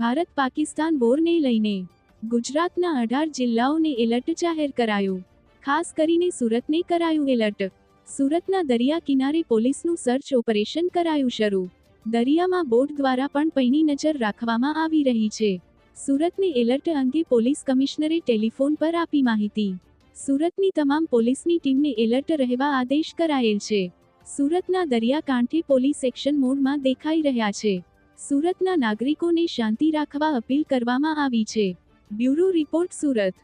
ભારત પાકિસ્તાન વોરને લઈને ગુજરાતના અઢાર જિલ્લાઓને એલર્ટ જાહેર કરાયું. ખાસ કરીને સુરતને કરાયું એલર્ટ. સુરતના દરિયા કિનારે પોલીસનું સર્ચ ઓપરેશન કરાયું શરૂ. દરિયામાં બોટ દ્વારા પણ પૈની નજર રાખવામાં આવી રહી છે. સુરતને એલર્ટ અંગે પોલીસ કમિશનરે ટેલિફોન પર આપી માહિતી. સુરતની તમામ પોલીસની ટીમને એલર્ટ રહેવા આદેશ કરાયેલ છે. સુરતના દરિયાકાંઠે પોલીસ એક્શન મોડમાં દેખાઈ રહ્યા છે. સુરતના નાગરિકોને શાંતિ રાખવા અપીલ કરવામાં આવી છે. Bureau report Surat.